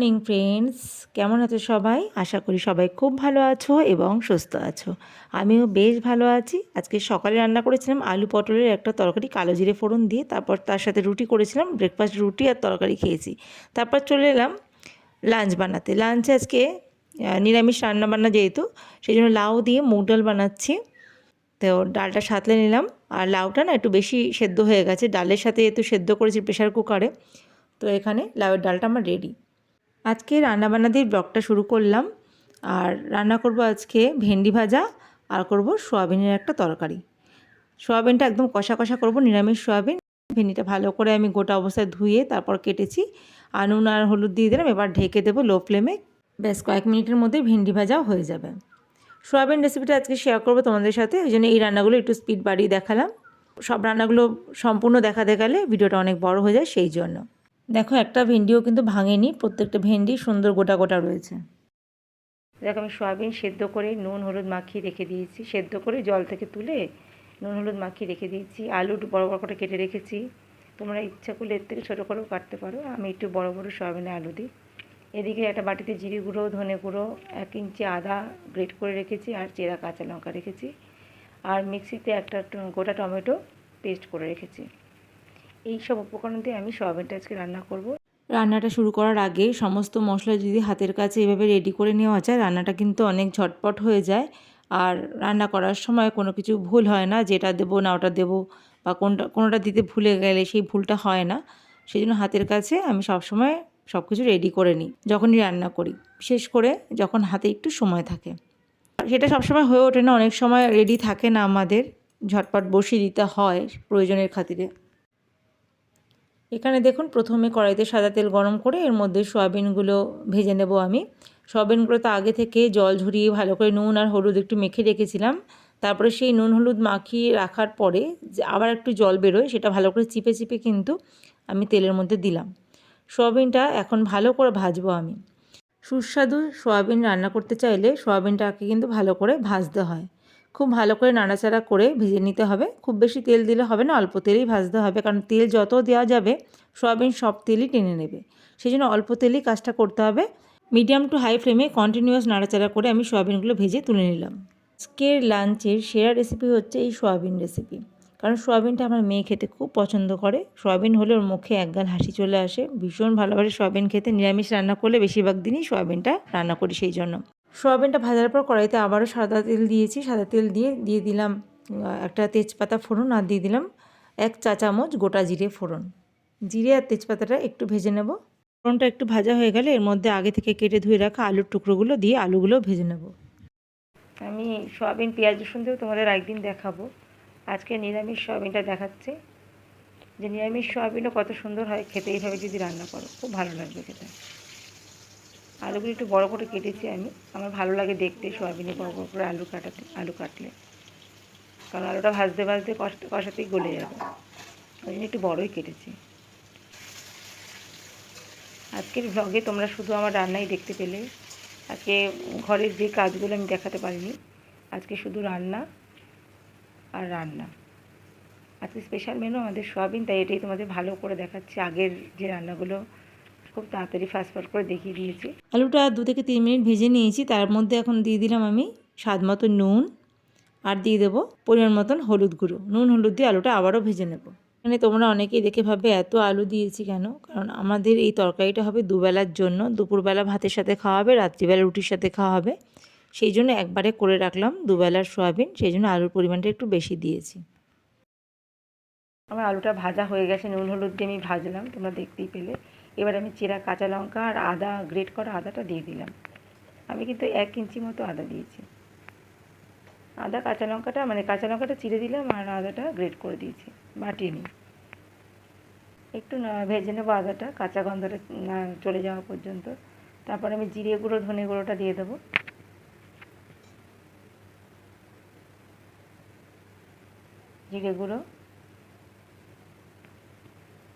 Morning friends. কেমন আছো সবাই? আশা করি সবাই খুব ভালো আছো এবং সুস্থ আছো। আমিও বেশ ভালো আছি। আজকে সকালে রান্না করেছিলাম আলু পটলের একটা তরকারি, কালো জিরে ফোড়ন দিয়ে। তারপর তার সাথে রুটি করেছিলাম ব্রেকফাস্ট রুটি আর তরকারি খেয়েছি। তারপর চলে এলাম লাঞ্চ বানাতে। লাঞ্চে আজকে নিরামিষ রান্না বান্না যেহেতু, সেই জন্য লাউ দিয়ে মুগ ডাল বানাচ্ছি। তো ডালটা সাঁতলে নিলাম। আর লাউটা না একটু বেশি সেদ্ধ হয়ে গেছে। ডালের সাথে যেহেতু সেদ্ধ করেছি প্রেশার কুকারে, তো এখানে লাউয়ের ডালটা আমার রেডি আজকে রান্নাবান্না দিয়ে ব্লগটা শুরু করলাম। আর রান্না করব আজকে ভেন্ডি ভাজা, আর করব সোয়াবিনের একটা তরকারি। সোয়াবিনটা একদম কষা কষা করব, নিরামিষ সোয়াবিন। ভেন্ডিটা ভালো করে আমি গোটা অবস্থায় ধুয়ে তারপর কেটেছি। আর নুন আর হলুদ দিয়ে দিলাম, এবার ঢেকে দেবো লো ফ্লেমে। ব্যাস কয়েক মিনিটের মধ্যে ভেন্ডি ভাজাও হয়ে যাবে। সোয়াবিন রেসিপিটা আজকে শেয়ার করব তোমাদের সাথে, ওই জন্য এই রান্নাগুলো একটু স্পিড বাড়িয়ে দেখালাম। সব রান্নাগুলো সম্পূর্ণ দেখাতে গেলে ভিডিওটা অনেক বড় হয়ে যায়, সেই জন্য। দেখো, একটা ভেন্ডিও কিন্তু ভাঙেনি, প্রত্যেকটা ভেন্ডি সুন্দর গোটা গোটা রয়েছে। দেখো আমি সয়াবিন সেদ্ধ করে নুন, হলুদ মাখিয়ে রেখে দিয়েছি। সেদ্ধ করে জল থেকে তুলে নুন, হলুদ মাখিয়ে রেখে দিয়েছি। আলু একটু বড় বড় করে কেটে রেখেছি। তোমরা ইচ্ছা করলে এর থেকে ছোটো করেও কাটতে পারো। আমি একটু বড় বড় সয়াবিনে আলু দিই। এদিকে একটা বাটিতে জিরে গুঁড়ো, ধনে গুঁড়ো, এক ইঞ্চি আদা গ্রেট করে রেখেছি আর চেরা কাঁচা লঙ্কা রেখেছি। আর মিক্সিতে একটা গোটা টমেটো পেস্ট করে রেখেছি। এই সব উপকরণ দিয়ে আমি সয়াবিনটা আজকে রান্না করব। রান্নাটা শুরু করার আগে সমস্ত মশলা যদি হাতের কাছে এভাবে রেডি করে নেওয়া যায়, রান্নাটা কিন্তু অনেক ঝটপট হয়ে যায়। আর রান্না করার সময় কোনো কিছু ভুল হয় না, যেটা দেবো না ওটা দেবো বা কোনটা, কোনোটা দিতে ভুলে গেলে সেই ভুলটা হয় না। সেই জন্য হাতের কাছে আমি সবসময় সব কিছু রেডি করে নিই, যখনই রান্না করি। বিশেষ করে যখন হাতে একটু সময় থাকে। সেটা সবসময় হয়ে ওঠে না, অনেক সময় রেডি থাকে না আমাদের। ঝটপট বসিয়ে দিতে হয় প্রয়োজনের খাতিরে। এখানে দেখুন প্রথমে কড়াইতে সাদা তেল গরম করে এর মধ্যে সয়াবিনগুলো ভেজে নেব আমি। সয়াবিনগুলো তো আগে থেকে জল ঝরিয়ে ভালো করে নুন আর হলুদ একটু মেখে রেখেছিলাম। তারপরে সেই নুন হলুদ মাখিয়ে রাখার পরে আবার একটু জল বেরোয় সেটা ভালো করে চিপে চিপে কিন্তু আমি তেলের মধ্যে দিলাম। সয়াবিনটা এখন ভালো করে ভাজবো আমি। সুস্বাদু সয়াবিন রান্না করতে চাইলে সয়াবিনটাকে কিন্তু ভালো করে ভাজতে হয়। খুব ভালো করে নাড়াচাড়া করে ভেজে নিতে হবে। খুব বেশি তেল দিলে হবে না, অল্প তেলেই ভাজতে হবে। কারণ তেল যত দেওয়া যাবে, সয়াবিন সব তেলই টেনে নেবে। সেই জন্য অল্প তেলেই কাজটা করতে হবে। মিডিয়াম টু হাই ফ্লেমে কন্টিনিউয়াস নাড়াচাড়া করে আমি সয়াবিনগুলো ভেজে তুলে নিলাম। আজকের লাঞ্চের সেরা রেসিপি হচ্ছে এই সয়াবিন রেসিপি কারণ সয়াবিনটা আমার মেয়ে খেতে খুব পছন্দ করে। সয়াবিন হলে ওর মুখে একগাল হাসি চলে আসে। ভীষণ ভালোবাসে সয়াবিন খেতে। নিরামিষ রান্না করলে বেশিরভাগ দিনই সয়াবিনটা রান্না করি সেই জন্য। সয়াবিনটা ভাজার পর কড়াইতে আবারও সাদা তেল দিয়েছি, সাদা তেল দিয়ে দিয়ে দিলাম একটা তেজপাতা ফোড়ন আর দিয়ে দিলাম এক চা চামচ গোটা জিরে ফোড়ন। জিরে আর তেজপাতাটা একটু ভেজে নেব। ফোড়নটা একটু ভাজা হয়ে গেলে এর মধ্যে আগে থেকে কেটে ধুয়ে রাখা আলুর টুকরোগুলো দিয়ে আলুগুলো ভেজে নেব। আমি সয়াবিন, পেঁয়াজ, রসুন দিয়েও তোমাদের একদিন দেখাবো। আজকে নিরামিষ সয়াবিনটা দেখাচ্ছে। যে নিরামিষ সয়াবিনও কত সুন্দর হয়, খেতে এইভাবে যদি রান্না করো, খুব ভালো লাগবে খেতে। আলুগুলো একটু বড় করে কেটেছি আমি। আমার ভালো লাগে দেখতে সয়াবিনে বড় বড় করে আলু কাটাতে, আলু কাটলে। কারণ আলুটা ভাজতে ভাজতে কষাতে কষাতেই গলে যাবে। ওই জন্য একটু বড়ই কেটেছি। আজকের ভ্লগে তোমরা শুধু আমার রান্নাই দেখতে পেলে। আজকে ঘরের যে কাজগুলো আমি দেখাতে পারিনি, আজকে শুধু রান্না আর রান্না। আজকে স্পেশাল মেনু আমাদের সোয়াবিন, তাই এটাই তোমাদের ভালো করে দেখাচ্ছি। আগের যে রান্নাগুলো খুব তাড়াতাড়ি ফাস্ট ফাস্ট করে দেখিয়ে দিয়েছি। আলুটা দু থেকে তিন মিনিট ভেজে নিয়েছি তার মধ্যে এখন দিয়ে দিলাম আমি স্বাদ মতো নুন আর দিয়ে দেবো পরিমাণ মতন হলুদ গুঁড়ো। নুন হলুদ দিয়ে আলুটা আবারও ভেজে নেব। এখানে তোমরা অনেকেই দেখে ভাবে এত আলু দিয়েছি কেন? কারণ আমাদের এই তরকারিটা হবে দুবেলার জন্য। দুপুরবেলা ভাতের সাথে খাওয়া হবে রাত্রিবেলা রুটির সাথে খাওয়া হবে। সেই জন্য একবারে করে রাখলাম দুবেলার সোয়াবিন সেই জন্য আলুর পরিমাণটা একটু বেশি দিয়েছি। আমার আলুটা ভাজা হয়ে গেছে নুন হলুদ দিয়ে আমি ভাজলাম তোমরা দেখতেই পেলে। এবার আমি চেরা কাঁচা লঙ্কা আর আদা গ্রেট করা আদাটা দিয়ে দিলাম। আমি কিন্তু এক ইঞ্চি মতো আদা দিয়েছি। আদা, কাঁচা লঙ্কাটা মানে কাঁচা লঙ্কাটা চিড়ে দিলাম আর আদাটা গ্রেট করে দিয়েছি, বাটিয়ে নিই। একটু ভেজে নেব আদাটা, কাঁচা গন্ধটা চলে যাওয়া পর্যন্ত। তারপর আমি জিরে গুঁড়ো, ধনে গুঁড়োটা দিয়ে দেবো। জিরে গুঁড়ো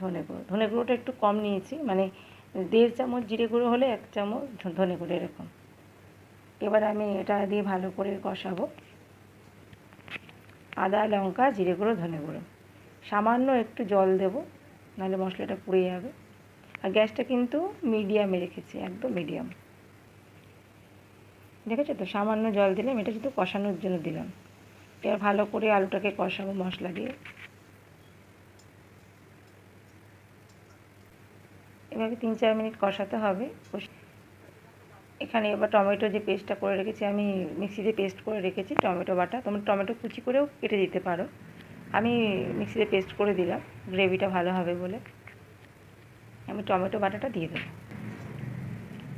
ধনে গুঁড়ো। ধনে গুঁড়োটা একটু কম নিয়েছি মানে দেড় চামচ জিরে গুঁড়ো হলে এক চামচ ধনে গুঁড়ো এরকম। এবার আমি এটা দিয়ে ভালো করে কষাবো। আদা, লঙ্কা, জিরে গুঁড়ো, ধনে গুঁড়ো। সামান্য একটু জল দেব, নাহলে মশলাটা পুড়ে যাবে। আর গ্যাসটা কিন্তু মিডিয়ামে রেখেছি, একদম মিডিয়াম। দেখেছ তো? সামান্য জল দিলাম, এটা শুধু কষানোর জন্য দিলাম। এবার ভালো করে আলুটাকে কষাবো মশলা দিয়ে। এভাবে তিন, চার মিনিট কষাতে হবে। এখানে এবার টমেটো যে পেস্টটা করে রেখেছি, আমি মিক্সিতে পেস্ট করে রেখেছি, টমেটো বাটা। তোমরা টমেটো কুচি করেও কেটে দিতে পারো। আমি মিক্সিতে পেস্ট করে দিলাম গ্রেভিটা ভালো হবে বলে। আমি টমেটো বাটাটা দিয়ে দেবো।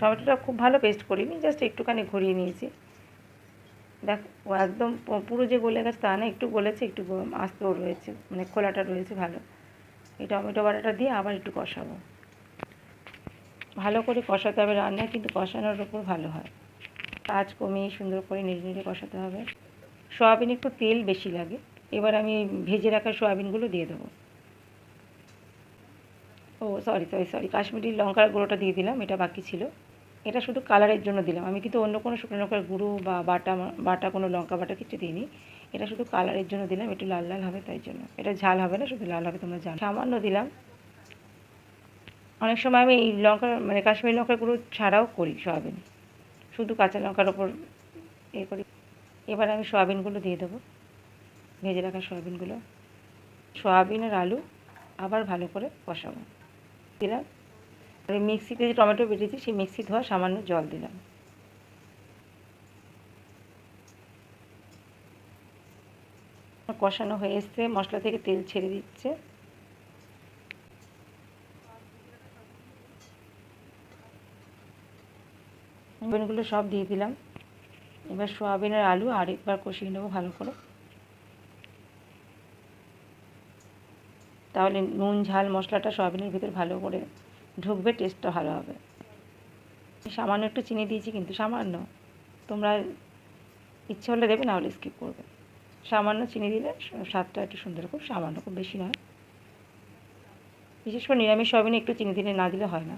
টমেটোটা খুব ভালো পেস্ট করিনি জাস্ট একটুখানি ঘুরিয়ে নিয়েছি। দেখ একদম পুরো যে গলে গেছে তা না, একটু গলেছে, একটু আস্তেও রয়েছে মানে খোলাটা রয়েছে ভালো। এই টমেটো বাটাটা দিয়ে আবার একটু কষাবো। ভালো করে কষাতে হবে রান্না, কিন্তু কষানোর ওপর ভালো হয়। কাজ কমিয়ে সুন্দর করে নেড়ে নেড়ে কষাতে হবে। সয়াবিন একটু তেল বেশি লাগে। এবার আমি ভেজে রাখা সয়াবিনগুলো দিয়ে দেবো। ও সরি সরি সরি কাশ্মীরি লঙ্কার গুঁড়োটা দিয়ে দিলাম, এটা বাকি ছিল। এটা শুধু কালারের জন্য দিলাম। আমি কিন্তু অন্য কোনো শুকনো লঙ্কার গুঁড়ো বা বাটা বাটা কোনো লঙ্কা বাটা কিছু দিইনি। এটা শুধু কালারের জন্য দিলাম, একটু লাল লাল হবে তাই জন্য। এটা ঝাল হবে না, শুধু লাল হবে, তোমরা জানো। সামান্য দিলাম। অনেক সময় আমি এই লঙ্কা মানে কাশ্মীরি লঙ্কার গুঁড়ো ছাড়াও করি সয়াবিন। শুধু কাঁচা লঙ্কার ওপর এ করি। এবার আমি সয়াবিনগুলো দিয়ে দেবো। ভেজে রাখা সয়াবিনগুলো। সয়াবিন আর আলু আবার ভালো করে কষাবো। দিলাম। আর মিক্সিতে যে টমেটো বেটেছি, সেই মিক্সি ধোয়া সামান্য জল দিলাম। কষানো হয়ে এসছে, মশলা থেকে তেল ছেড়ে দিচ্ছে। সোয়াবিনগুলো সব দিয়ে দিলাম। এবার সোয়াবিন আর আলু আরেকবার কষিয়ে নেব ভালো করে। তাহলে নুন, ঝাল, মশলাটা সয়াবিনের ভিতর ভালো করে ঢুকবে টেস্টটা ভালো হবে। সামান্য একটু চিনি দিয়েছি কিন্তু সামান্য। তোমরা ইচ্ছে হলে দেবে, না হলে স্কিপ করবে। সামান্য চিনি দিলে স্বাদটা একটু সুন্দর, খুব সামান্য, খুব বেশি নয়। বিশেষ করে নিরামিষ সয়াবিনে একটু চিনি দিলে না দিলে হয় না।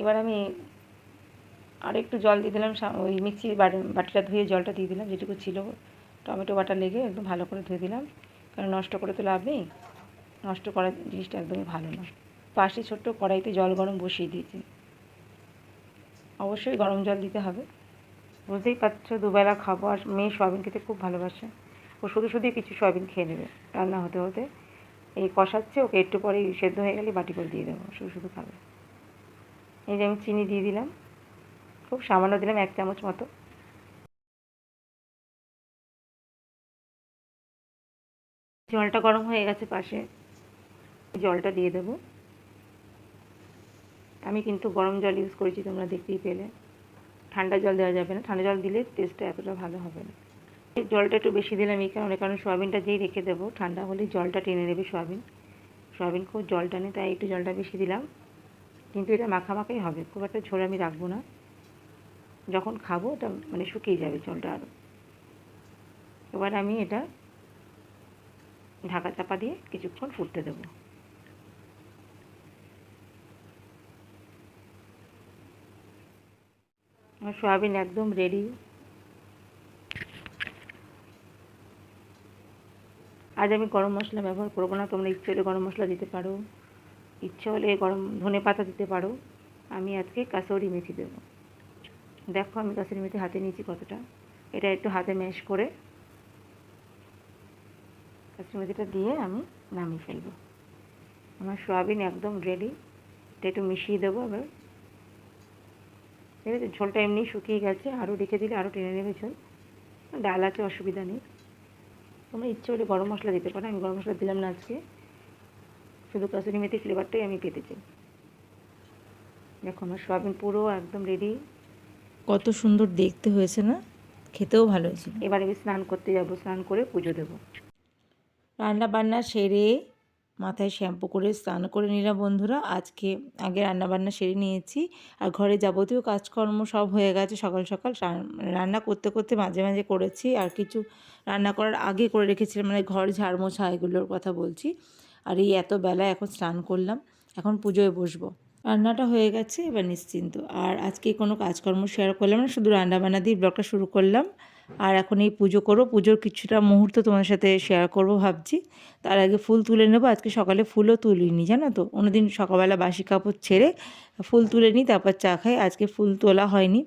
এবার আমি আর একটু জল দিয়ে দিলাম ওই মিক্সির বাটিটা ধুয়ে জলটা দিয়ে দিলাম, যেটুকু ছিল টমেটো বাটা লেগে একদম ভালো করে ধুয়ে দিলাম। কারণ নষ্ট করে তো লাভ নেই, নষ্ট করার জিনিসটা একদমই ভালো না পাশে ছোট্ট কড়াইতে জল গরম বসিয়ে দিয়েছি। অবশ্যই গরম জল দিতে হবে। বুঝতেই পারছ, দুবেলা খাব, আর মেয়ে সয়াবিন খেতে খুব ভালোবাসে। ও শুধু শুধুই কিছু সয়াবিন খেয়ে নেবে রান্না হতে হতে। এই কষাচ্ছে, ওকে একটু পরেই সেদ্ধ হয়ে গেলে বাটি করে দিয়ে দেবো, শুধু শুধু খাবে। এই যে আমি চিনি দিয়ে দিলাম। খুব সামান্য দিলাম, এক চামচ মতো। জলটা গরম হয়ে গেছে পাশে। জলটা দিয়ে দেবো। আমি কিন্তু গরম জল ইউজ করেছি, তোমরা দেখতেই পেলে। ঠান্ডা জল দেওয়া যাবে না। ঠান্ডা জল দিলে টেস্টটা এতটা ভালো হবে না। জলটা একটু বেশি দিলাম এই কারণে, কারণ সয়াবিনটা যেই রেখে দেবো, ঠান্ডা হলেই জলটা টেনে নেবে সয়াবিন। সয়াবিন খুব জল টানে, তাই একটু জলটা বেশি দিলাম। কিন্তু এটা মাখামাখাই হবে। খুব একটা ঝোল আমি রাখব না। যখন খাব ওটা মানে শুকিয়ে যাবে জলটা আরও এবার আমি এটা ঢাকা চাপা দিয়ে কিছুক্ষণ ফুটতে দেবো। আমার সয়াবিন একদম রেডি আজ আমি গরম মশলা ব্যবহার করব না। তোমরা ইচ্ছে গরম মশলা দিতে পারো। ইচ্ছে হলে গরম ধনে পাতা দিতে পারো। আমি আজকে কাসৌরি মেথি দেবো। দেখো আমি কাসৌরি মেথি হাতে নিয়েছি কতটা। এটা একটু হাতে ম্যাশ করে কাসৌরি মেথিটা দিয়ে আমি নামিয়ে ফেলব। আমার সোয়াবিন একদম রেডি এটা একটু মিশিয়ে দেবো এবার ঠিক আছে, ঝোলটা এমনি শুকিয়ে গেছে। আরও রেখে দিলে আরও টেনে নেবে ঝোল। ডাল আছে, অসুবিধা নেই। তোমরা ইচ্ছে হলে গরম মশলা দিতে পারো। আমি গরম মশলা দিলাম না আজকে। শুধু কাসুরি মেথি ফ্লেভারটাই আমি পেতে চাই। দেখো আমার সয়াবিন পুরো একদম রেডি কত সুন্দর দেখতে হয়েছে না? খেতেও ভালো হয়েছে এবার আমি স্নান করতে যাব স্নান করে পুজো দেবো। রান্না বান্না সেরে মাথায় শ্যাম্পু করে স্নান করে নিলাম বন্ধুরা। আজকে আগে রান্না বান্না সেরে নিয়েছি। আর ঘরে যাবতীয় কাজকর্ম সব হয়ে গেছে সকাল সকাল। রান্না করতে করতে মাঝে মাঝে করেছি। আর কিছু রান্না করার আগে করে রেখেছিলাম মানে ঘর ঝাড় মোছা এগুলোর কথা বলছি। আর এই এত বেলা এখন স্নান করলাম, এখন পুজোয় বসবো। রান্নাটা হয়ে গেছে, এবার নিশ্চিন্ত। আর আজকে কোনো কাজকর্ম শেয়ার করলাম না, শুধু রান্না বান্না দিয়ে ব্লগটা শুরু করলাম। আর এখন এই পুজো করো পুজোর কিছুটা মুহূর্ত তোমার সাথে শেয়ার করব ভাবছি। তার আগে ফুল তুলে নেব, আজকে সকালে ফুলও তুলিনি, জানো তো? অন্যদিন সকালবেলা বাসি কাপড় ছেড়ে ফুল তুলে নিই, তারপর চা খাই। আজকে ফুল তোলা হয়নি,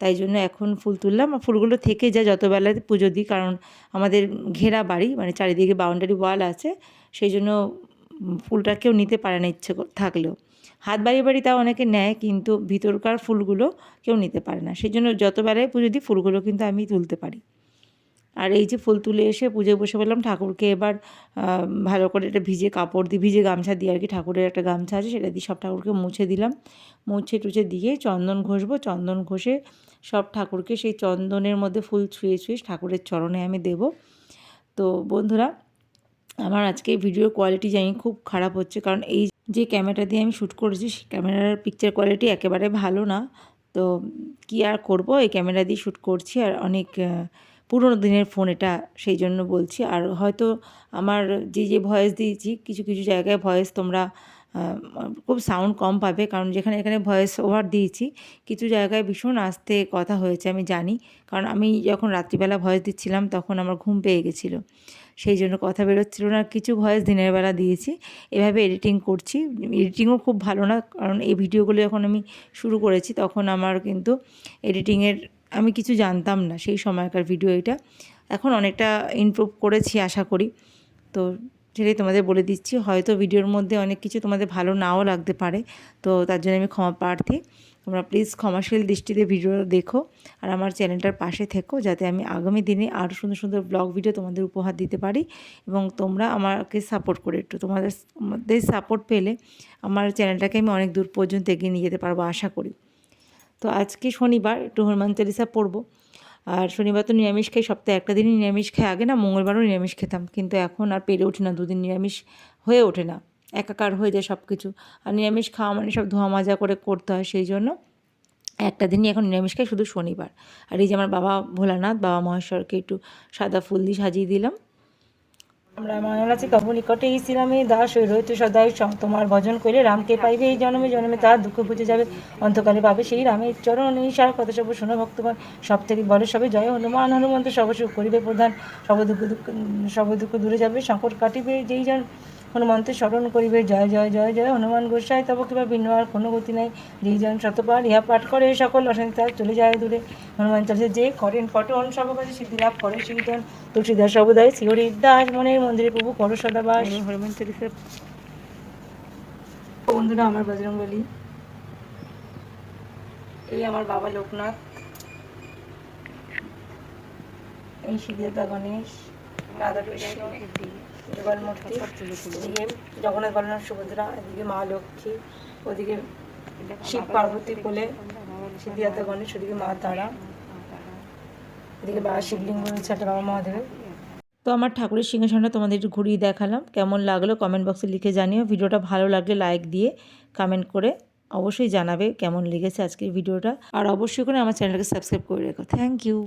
তাই জন্য এখন ফুল তুললাম। আর ফুলগুলো থেকে যায় যত বেলাতে পুজো দিই, কারণ আমাদের ঘেরা বাড়ি মানে চারিদিকে বাউন্ডারি ওয়াল আছে সেই জন্য ফুলটা কেউ নিতে পারে না ইচ্ছে থাকলেও। হাত বাড়িয়ে বাড়ি তাও অনেকে নেয়, কিন্তু ভিতরকার ফুলগুলো কেউ নিতে পারে না। সেই জন্য যত বেলায় পুজো দিই, ফুলগুলো কিন্তু আমি তুলতে পারি। আর এই যে ফুল তুলে এসে পুজোয় বসে বললাম, ঠাকুরকে এবার ভালো করে একটা ভিজে কাপড় দিয়ে ভিজে গামছা দিয়ে আর কি। ঠাকুরের একটা গামছা আছে, সেটা দিয়ে সব ঠাকুরকে মুছে দিলাম। মুছে টুছে দিয়ে চন্দন ঘষবো। চন্দন ঘষে সব ঠাকুরকে সেই চন্দনের মধ্যে ফুল ছুঁয়ে ছুঁয়ে ঠাকুরের চরণে আমি দেব। তো বন্ধুরা আমার আজকে ভিডিওর কোয়ালিটি জানি খুব খারাপ হচ্ছে, কারণ এই যে ক্যামেরাটা দিয়ে আমি শ্যুট করেছি, সেই ক্যামেরার পিকচার কোয়ালিটি একেবারে ভালো না। তো কি আর করব, এই ক্যামেরা দিয়ে শ্যুট করছি আর অনেক পুরোনো দিনের ফোন এটা, সেই জন্য বলছি। আর হয়তো আমার যে যে ভয়েস দিয়েছি, কিছু কিছু জায়গায় ভয়েস তোমরা খুব সাউন্ড কম পাবে, কারণ যেখানে, এখানে ভয়েস ওভার দিয়েছি, কিছু জায়গায় ভীষণ আস্তে কথা হয়েছে, আমি জানি। কারণ আমি যখন রাত্রিবেলা ভয়েস দিচ্ছিলাম, তখন আমার ঘুম পেয়ে গেছিল। সেই জন্য কথা বেরোচ্ছিল না। কিছু ভয়েস দিনের বেলা দিয়েছি। এভাবে এডিটিং করছি। এডিটিংও খুব ভালো না, কারণ এই ভিডিওগুলো যখন আমি শুরু করেছি তখন আমার কিন্তু এডিটিংয়ের আমি কিছু জানতাম না সেই সময়কার ভিডিও এটা। এখন অনেকটা ইমপ্রুভ করেছি আশা করি। তো সেটাই তোমাদের বলে দিচ্ছি। হয়তো ভিডিওর মধ্যে অনেক কিছু তোমাদের ভালো নাও লাগতে পারে। তো তার জন্য আমি ক্ষমা প্রার্থী। তোমরা প্লিজ ক্ষমাশীল দৃষ্টিতে ভিডিও দেখো আর আমার চ্যানেলটার পাশে থেকো যাতে আমি আগামী দিনে আরও সুন্দর সুন্দর ব্লগ ভিডিও তোমাদের উপহার দিতে পারি এবং তোমরা আমাকে সাপোর্ট করে একটু। তোমাদের তোমাদের সাপোর্ট পেলে আমার চ্যানেলটাকে আমি অনেক দূর পর্যন্ত এগিয়ে নিয়ে যেতে পারব আশা করি। তো আজকে শনিবার, একটু হনুমান চালিসা পড়ব। আর শনিবার তো নিরামিষ খাই, সপ্তাহে একটা দিনই নিরামিষ খাই। আগে না মঙ্গলবারও নিরামিষ খেতাম, কিন্তু এখন আর পেরে ওঠে না, দুদিন নিরামিষ হয়ে ওঠে না। একাকার হয়ে যায় সব কিছু আর নিরামিষ খাওয়া মানে সব ধোয়া মাজা করে করতে হয় সেই জন্য একটা দিনই এখন নিরামিষ খাই শুধু শনিবার। আর এই যে আমার বাবা ভোলানাথ, বাবা মহেশ্বরকে একটু সাদা ফুল দিয়ে সাজিয়ে দিলাম। আমরা মায়ালাচি কব নিকটে ইসলামে দাস হয়ে রয়েছে সদাই তোমার ভজন করলে রামকে পাইবে এই জন্মে জন্মে তার দুঃখ বুঝে যাবে অন্তকালে পাবে সেই রামের চরণ ঈশার কথা সব শোনো ভক্তগণ সব থেকে বলে সবে জয়, হনুমান, হনুমন্ত সব করিবে প্রধান। সব দুঃখ দুঃখ, সব দুঃখ দূরে যাবে, সংকট কাটিবে যেই জন। হনুমন্ত স্মরণ করিবে। জয় জয় জয় জয় হনুমান গোসাই তব কিবা ভিন্ন আর কোনো গতি নাই। যেই জন শতবার ইহা পাঠ করে সকল অশান্তি তার চলে যায় দূরে। হনুমান চালিয়ে যে করেন পটন সব কাজে সিদ্ধি লাভ করে সেই জন তুলসীদাস সবদায় শিহরির দাস মনের মন্দিরে প্রভু করো সদাবাস। হনুমান চালিসা। বন্ধুরা আমার বজরঙ্গলি এই আমার বাবা লোকনাথ। এই সিদ্ধার্থা গণেশ। রাধা কৃষ্ণ। যুগল মূর্তি জগন্নাথ বলরাম, সুভদ্রা, এদিকে মা লক্ষ্মী, ওদিকে শিব পার্বতী কোলে সিদ্ধার্থ গণেশ, ওদিকে মা তারা, এদিকে বাবা শিবলিঙ্গ রয়েছে একটা বাবা মহাদেবের। তো আমার ঠাকুরের সিংহাসনটা তোমাদের একটু ঘুরিয়ে দেখালাম। কেমন লাগল কমেন্ট বক্সে লিখে জানিও। ভিডিওটা ভালো লাগলে লাইক দিয়ে কমেন্ট করে অবশ্যই জানাবে কেমন লেগেছে আজকের ভিডিওটা। আর অবশ্যই করে আমার চ্যানেলটাকে সাবস্ক্রাইব করে রেখো। Thank you